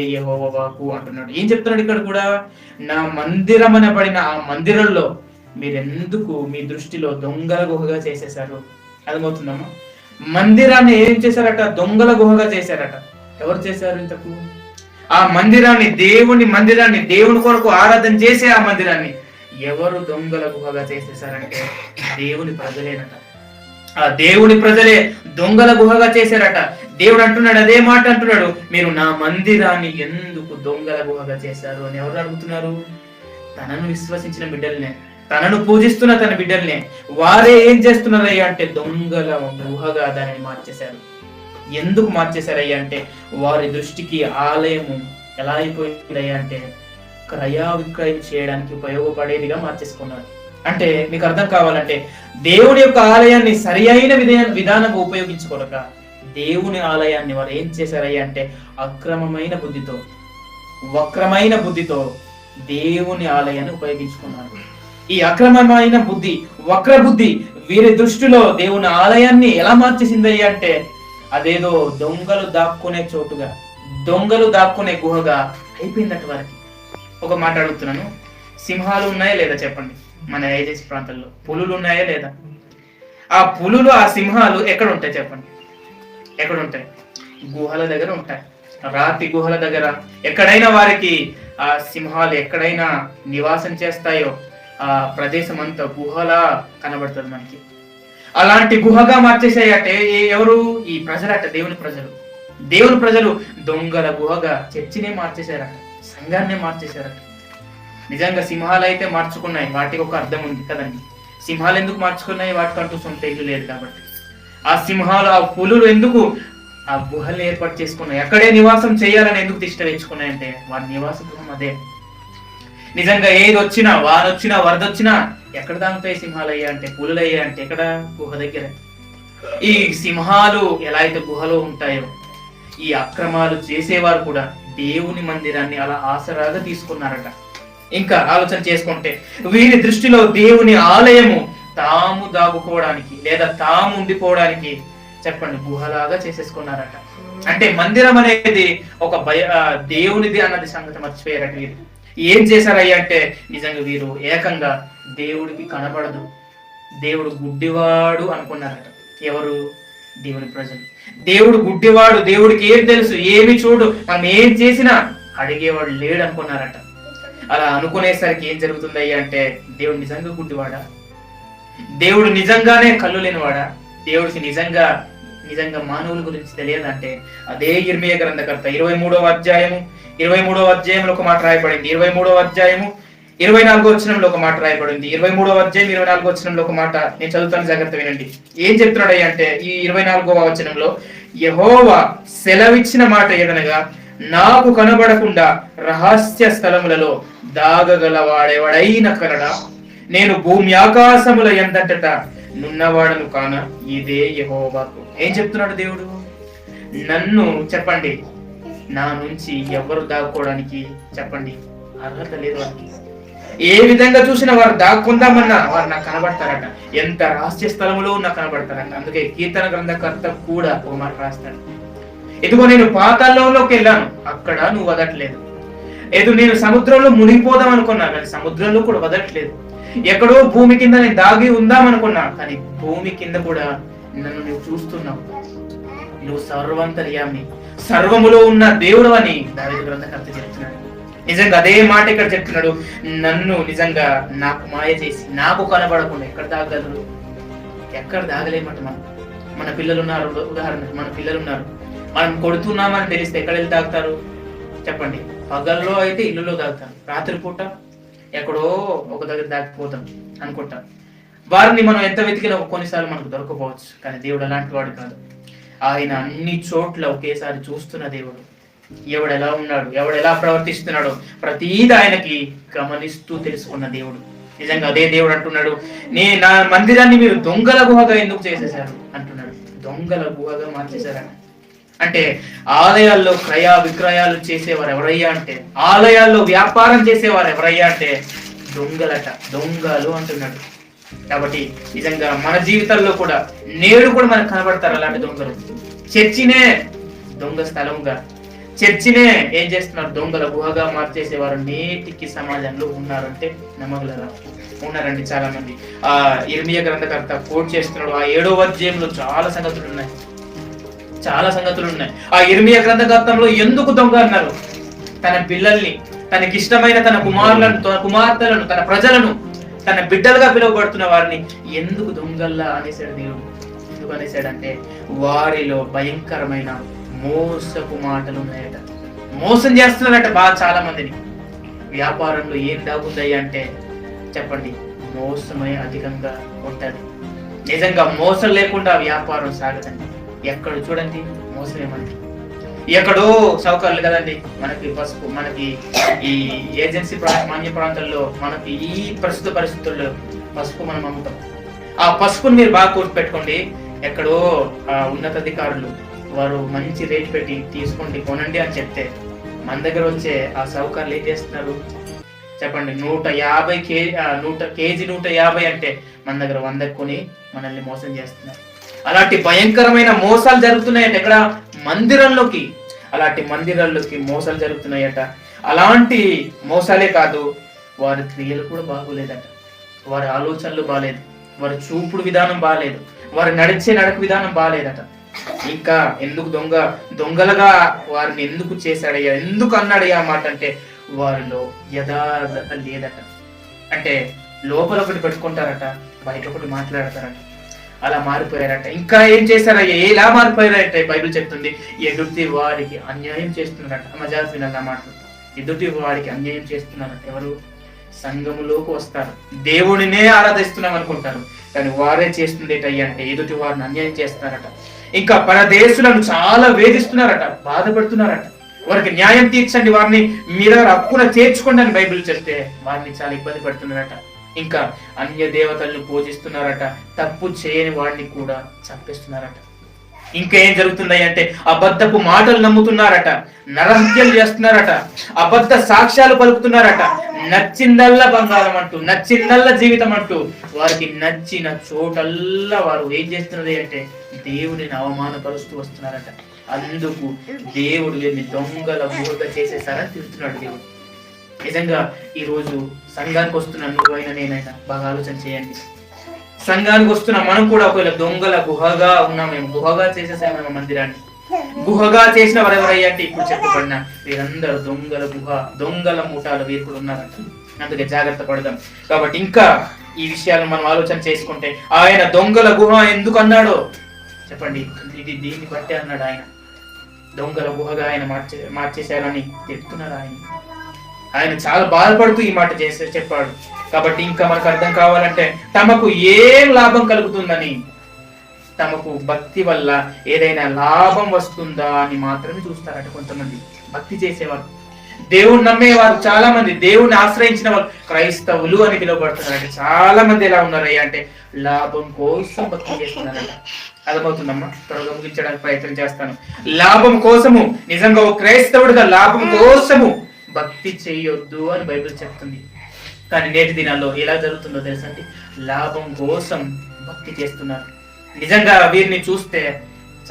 యహోవాకు అంటున్నాడు. ఏం చెప్తున్నాడు ఇక్కడ కూడా? నా మందిరం అనబడిన ఆ మందిరంలో మీరెందుకు మీ దృష్టిలో దొంగల గుహగా చేసేశారు? అర్థమవుతుందమ్మా. మందిరాన్ని ఏం చేశారట? దొంగల గుహగా చేశారట. ఎవరు చేశారు ఇంతకు? ఆ మందిరాన్ని దేవుని మందిరాన్ని దేవుని కొరకు ఆరాధన చేసే ఆ మందిరాన్ని ఎవరు దొంగల గుహగా చేసేసారంటే దేవుని ప్రజలేనట. ఆ దేవుని ప్రజలే దొంగల గుహగా చేశారట. దేవుడు అంటున్నాడు అదే మాట అంటున్నాడు. మీరు నా మందిరాన్ని ఎందుకు దొంగల గుహగా చేశారు అని ఎవరు అడుగుతున్నారు? తనను విశ్వసించిన బిడ్డల్నే తనను పూజిస్తున్న తన బిడ్డల్నే. వారే ఏం చేస్తున్నారయ్యా అంటే దొంగల గుహగా దానిని మార్చేశారు. ఎందుకు మార్చేశారయ్యా అంటే వారి దృష్టికి ఆలయము ఎలా అయిపోయిందయ్యా అంటే క్రయ విక్రయం చేయడానికి ఉపయోగపడేదిగా మార్చేసుకున్నారు. అంటే మీకు అర్థం కావాలంటే దేవుని యొక్క ఆలయాన్ని సరి అయిన విధానంగా ఉపయోగించుకోలేక దేవుని ఆలయాన్ని వారు ఏం చేశారయ్యా అంటే అక్రమమైన బుద్ధితో వక్రమైన బుద్ధితో దేవుని ఆలయాన్ని ఉపయోగించుకున్నారు. ఈ అక్రమమైన బుద్ధి వక్ర బుద్ధి వీరి దృష్టిలో దేవుని ఆలయాన్ని ఎలా మార్చేసిందయ్యా అంటే అదేదో దొంగలు దాక్కునే చోటుగా దొంగలు దాక్కునే గుహగా అయిపోయిందట వారికి. ఒక మాట అడుగుతున్నాను. సింహాలు ఉన్నాయా లేదా చెప్పండి. మన ఏజెన్సీ ప్రాంతాల్లో పులులు ఉన్నాయా లేదా? ఆ పులులు ఆ సింహాలు ఎక్కడ ఉంటాయి చెప్పండి? ఎక్కడ ఉంటాయి? గుహల దగ్గర ఉంటాయి. రాతి గుహల దగ్గర. ఎక్కడైనా వారికి ఆ సింహాలు ఎక్కడైనా నివాసం చేస్తాయో ఆ ప్రదేశం అంతా గుహలా కనబడుతుంది మనకి. అలాంటి గుహగా మార్చేసాయటే ఎవరు? ఈ ప్రజలట దేవుని ప్రజలు. దేవుని ప్రజలు దొంగల గుహగా చర్చినే మార్చేశారట సంఘాన్నే మార్చేశారట. నిజంగా సింహాలు అయితే మార్చుకున్నాయి. వాటికి ఒక అర్థం ఉంది కదండి. సింహాలు ఎందుకు మార్చుకున్నాయి? వాటికంటూ సొంత ఇల్లు లేదు కాబట్టి. ఆ సింహాలు ఆ పులులు ఎందుకు ఆ గుహల్ని ఏర్పాటు చేసుకున్నాయి? అక్కడే నివాసం చేయాలని ఎందుకు తిష్ట తెచ్చుకున్నాయంటే వారి నివాస గృహం అదే. నిజంగా ఏది వచ్చినా వారొచ్చినా వరద వచ్చినా ఎక్కడ దాగుతాయి సింహాలు అయ్యా అంటే పులులు అయ్యా అంటే ఎక్కడ? గుహ దగ్గర. ఈ సింహాలు ఎలా అయితే గుహలో ఉంటాయో ఈ అక్రమాలు చేసేవారు కూడా దేవుని మందిరాన్ని అలా ఆసరాగా తీసుకున్నారట. ఇంకా ఆలోచన చేసుకుంటే వీరి దృష్టిలో దేవుని ఆలయము తాము దాగుకోవడానికి లేదా తాము ఉండిపోవడానికి చెప్పండి గుహలాగా చేసేసుకున్నారట. అంటే మందిరం అనేది ఒక భయ దేవునిది అన్నది సంగతి మర్చిపోయారట వీరు. ఏం చేశారయ్యా అంటే నిజంగా వీరు ఏకంగా దేవుడికి కనబడదు. దేవుడు గుడ్డివాడు అనుకున్నారట. ఎవరు? దేవుని ప్రజలు. దేవుడు గుడ్డివాడు దేవుడికి ఏం తెలుసు ఏమి చూడు మనం ఏం చేసినా అడిగేవాడు లేడు అనుకున్నారట అలా అనుకునేసరికి ఏం జరుగుతుందయ్యా అంటే దేవుడు నిజంగా గుడ్డివాడా? దేవుడు నిజంగానే కళ్ళు లేనివాడా? దేవుడికి నిజంగా నిజంగా మానవుల గురించి తెలియదంటే అదే ఇర్మియ గ్రంథకర్త ఇరవై మూడవ అధ్యాయము ఇరవై మూడవ అధ్యాయంలో ఒక మాట రాయబడింది. ఇరవై మూడవ అధ్యాయము ఇరవై నాలుగో వచనంలో ఒక మాట రాయబడింది. ఇరవై మూడవ అధ్యాయం ఇరవై నాలుగో వచనంలో ఒక మాట నేను చదువుతాను జాగ్రత్త వినండి. ఏం చెప్తున్నాడు అంటే ఈ ఇరవై నాలుగవ వచనంలో యహోవా సెలవిచ్చిన మాట ఏదనగా నాకు కనబడకుండా రహస్య స్థలములలో దాగగల వాడెవడైన నేను భూమి ఆకాశముల ఎందట నున్నవాడను కాన ఇదే యహోవాకు. ఏం చెప్తున్నాడు దేవుడు? నన్ను చెప్పండి. నా నుంచి ఎవరు దాక్కోవడానికి చెప్పండి. అర్హత లేదు వారికి. ఏ విధంగా చూసినా వారు దాక్కుందామన్నా వారు నాకు కనబడతారట. ఎంత రహస్య స్థలములో నాకు కనబడతారట. అందుకే కీర్తన గ్రంథకర్త కూడా ఒక మాట రాస్తాడు. ఇదిగో నేను పాతాళంలోకి వెళ్ళాను. అక్కడ నువ్వు వదట్లేదు. ఏదో నేను సముద్రంలో మునిగిపోదాం అనుకున్నా కానీ సముద్రంలో కూడా వదట్లేదు. ఎక్కడో భూమి కింద నేను దాగి ఉందాం అనుకున్నా కానీ భూమి కింద కూడా నన్ను నువ్వు చూస్తున్నావు. నువ్వు సర్వంతర్యామి సర్వములో ఉన్న దేవుడు అని దావిద గ్రంథకర్త చెప్తున్నాడు. నిజంగా అదే మాట ఇక్కడ చెప్తున్నాడు. నన్ను నిజంగా నాకు మాయ చేసి నాకు కనబడకుండా ఎక్కడ దాగలరు? ఎక్కడ దాగలేమట మనం. మన పిల్లలు ఉన్నారు ఉదాహరణ మన పిల్లలు ఉన్నారు. మనం కొడుతున్నామని తెలిస్తే ఎక్కడ వెళ్ళి తాగుతారు? చెప్పండి. పగల్లో అయితే ఇల్లులో తాగుతాం రాత్రిపూట ఎక్కడో ఒక దగ్గర దాగిపోతాం అనుకుంటాం. వారిని మనం ఎంత వెతికినా కొన్నిసార్లు మనకు దొరకపోవచ్చు. కానీ దేవుడు అలాంటి వాడు కాదు. ఆయన అన్ని చోట్ల ఒకేసారి చూస్తున్న దేవుడు. ఎవడు ఎలా ఉన్నాడు? ఎవడు ఎలా ప్రవర్తిస్తున్నాడో ప్రతీది ఆయనకి గమనిస్తూ తెలుసుకున్న దేవుడు. నిజంగా అదే దేవుడు అంటున్నాడు. నే నా మందిరాన్ని మీరు దొంగల గుహగా ఎందుకు చేసేశారు? అంటున్నాడు. దొంగల గుహగా మార్చేశారు అంటే ఆలయాల్లో క్రయ విక్రయాలు చేసేవారు ఎవరయ్యా అంటే ఆలయాల్లో వ్యాపారం చేసేవారు ఎవరయ్యా అంటే దొంగలట దొంగలు అంటున్నాడు. కాబట్టి నిజంగా మన జీవితాల్లో కూడా నేడు కూడా మనకు కనబడతారు అలాంటి దొంగలు. చర్చినే దొంగ స్థలంగా చర్చినే ఏం చేస్తున్నారు? దొంగల గుహగా మార్చేసేవారు. నేటికి సమాజంలో ఉన్నారంటే నమ్మగలరా? ఉన్నారండి చాలా మంది ఆ ఇర్మియ గ్రంథకర్త కోట్ చేస్తున్నాడు. ఆ ఏడో అధ్యాయంలో చాలా సంగతులు ఉన్నాయి. చాలా సంగతులు ఉన్నాయి ఆ ఇర్మియా గ్రంథకర్తంలో ఎందుకు దొంగ అన్నారు? తన పిల్లల్ని తనకి ఇష్టమైన తన కుమారులను తన కుమార్తెలను తన ప్రజలను తన బిడ్డలుగా పిలువబడుతున్న వారిని ఎందుకు దొంగల్లా అనేసాడు దేవుడు. ఎందుకు అనేసాడంటే వారిలో భయంకరమైన మోసపు మాటలు ఉన్నాయట. మోసం చేస్తున్నారట బాగా చాలా మందిని వ్యాపారంలో ఏం దాగుందయ్యా అంటే చెప్పండి మోసమే అధికంగా ఉంటుంది. నిజంగా మోసం లేకుండా వ్యాపారం సాగదండి. ఎక్కడ చూడండి మోసం ఏమండి ఎక్కడో సౌకర్యాలు కదండి మనకి పసుపు మనకి ఈ ఏజెన్సీ ప్రా- మాన్య ప్రాంతాల్లో మనకి ఈ ప్రస్తుత పరిస్థితుల్లో పసుపు మనం అమ్ముతాం. ఆ పసుపుని మీరు బాగా కూర్చు పెట్టుకోండి ఎక్కడో ఆ ఉన్నతాధికారులు వారు మంచి రేట్ పెట్టి తీసుకోండి కొనండి అని చెప్తే మన దగ్గర వచ్చే ఆ సౌకర్యాలు ఏం చేస్తున్నారు? చెప్పండి నూట యాభై కేజీ నూట కేజీ నూట యాభై అంటే మన దగ్గర వంద కొని మనల్ని మోసం చేస్తున్నారు. అలాంటి భయంకరమైన మోసాలు జరుగుతున్నాయట ఎక్కడ మందిరంలోకి. అలాంటి మందిరాల్లోకి మోసాలు జరుగుతున్నాయట. అలాంటి మోసాలే కాదు వారి క్రియలు కూడా బాగోలేదట. వారి ఆలోచనలు బాగాలేదు వారి చూపుడు విధానం బాగాలేదు వారు నడిచే నడక విధానం బాగాలేదట ఇంకా ఎందుకు దొంగ దొంగలుగా వారిని ఎందుకు చేశాడయ్యా ఎందుకు అన్నాడయ్యా ఆ మాట అంటే వారిలో యథార్థత లేదట. అంటే లోపల ఒకటి పెట్టుకుంటారట బయట ఒకటి మాట్లాడతారట. అలా మారిపోయారట. ఇంకా ఏం చేశారయ్యా? ఎలా మారిపోయారట? బైబిల్ చెప్తుంది ఎదుటి వారికి అన్యాయం చేస్తున్నారట. మజాజ్ వినన్న మాటలు ఎదుటి వారికి అన్యాయం చేస్తున్నారట. ఎవరు? సంఘములోకి వస్తారు. దేవుడినే ఆరాధిస్తున్నాం అనుకుంటారు. కానీ వారే చేస్తుందేటయ్య అంటే ఎదుటి వారిని అన్యాయం చేస్తున్నారట ఇంకా పరదేశులను చాలా వేధిస్తున్నారట బాధపడుతున్నారట. వారికి న్యాయం తీర్చండి వారిని మీరు దగ్గర అప్పున చేర్చుకోండి అని బైబిల్ చెప్తే వారిని చాలా ఇబ్బంది పడుతున్నారట. ఇంకా అన్య దేవతలను పూజిస్తున్నారట తప్పు చేయని వాడిని కూడా చంపేస్తున్నారట. ఇంకా ఏం జరుగుతున్నాయి అంటే అబద్ధపు మాటలు నమ్ముతున్నారట నరహత్యలు చేస్తున్నారట అబద్ధ సాక్ష్యాలు పలుకుతున్నారట నచ్చిందల్లా బంగారం అంటూ నచ్చిందల్లా జీవితం అంటూ వారికి నచ్చిన చోటల్లా వారు ఏం చేస్తున్నది అంటే దేవుడిని అవమానపరుస్తూ వస్తున్నారట. అందుకు దేవుడు వీరిని దొంగల మూడుగా చేసేసారని తిడుతున్నాడు దేవుడు. నిజంగా ఈ రోజు సంఘానికి వస్తున్న నువ్వైనా నేనైనా బాగా ఆలోచన చేయండి. సంఘానికి వస్తున్న మనం కూడా ఒకవేళ దొంగల గుహగా ఉన్నామేమో గుహగా చేసేసామేమో మందిరాన్ని. గుహగా చేసిన వారు అంటే ఇప్పుడు చెప్పబడిన వీరందరూ దొంగల గుహ దొంగల మూటాలు వీరు ఉన్నారంట. అందుకే జాగ్రత్త పడదాం. కాబట్టి ఇంకా ఈ విషయాలను మనం ఆలోచన చేసుకుంటే ఆయన దొంగల గుహ ఎందుకు అన్నాడో చెప్పండి. ఇది దీన్ని బట్టి అన్నాడు ఆయన. దొంగల గుహగా ఆయన మార్చే మార్చేశారని చెప్తున్నారు ఆయన. ఆయన చాలా బాధపడుతూ ఈ మాట చేసే చెప్పాడు. కాబట్టి ఇంకా మనకు అర్థం కావాలంటే తమకు ఏం లాభం కలుగుతుందని తమకు భక్తి వల్ల ఏదైనా లాభం వస్తుందా అని మాత్రమే చూస్తారట కొంతమంది. భక్తి చేసేవారు. దేవుని నమ్మేవారు చాలా మంది దేవుణ్ణి ఆశ్రయించిన వాళ్ళు క్రైస్తవులు అని పిలువబడుతున్నారంటే. చాలా మంది ఎలా ఉన్నారయ్యా అంటే లాభం కోసం భక్తి చేస్తున్నారట. అర్థమవుతుందమ్మా? త్వరగా ముగించడానికి ప్రయత్నం చేస్తాను. లాభం కోసము నిజంగా ఒక క్రైస్తవుడిగా లాభం కోసము భక్తి చేయొద్దు అని బైబిల్ చెప్తుంది. కానీ నేటి దినాల్లో ఎలా జరుగుతుందో తెలుసండి? లాభం కోసం భక్తి చేస్తున్నారు. నిజంగా వీరిని చూస్తే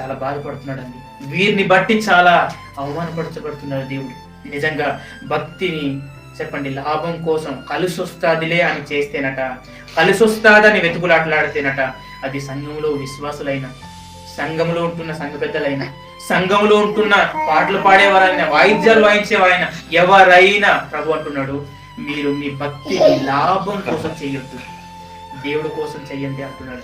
చాలా బాధపడుతున్నాడండి. వీరిని బట్టి చాలా అవమానపరచబడుతున్నాడు దేవుడు. నిజంగా భక్తిని చెప్పండి లాభం కోసం కలిసొస్తాదిలే అని చేస్తేనట కలిసొస్తాదని వెతుకులాటలాడితేనట అది సంఘంలో విశ్వాసులైన సంఘంలో ఉంటున్న సంఘ పెద్దలైన సంఘంలో ఉంటున్న పాటలు పాడేవారైనా వాయిద్యాలు వాయించేవారైనా ఎవరైనా ప్రభు అంటున్నాడు మీరు మీ భక్తిని లాభం కోసం చేయొద్దు. దేవుడి కోసం చెయ్యండి అంటున్నాడు.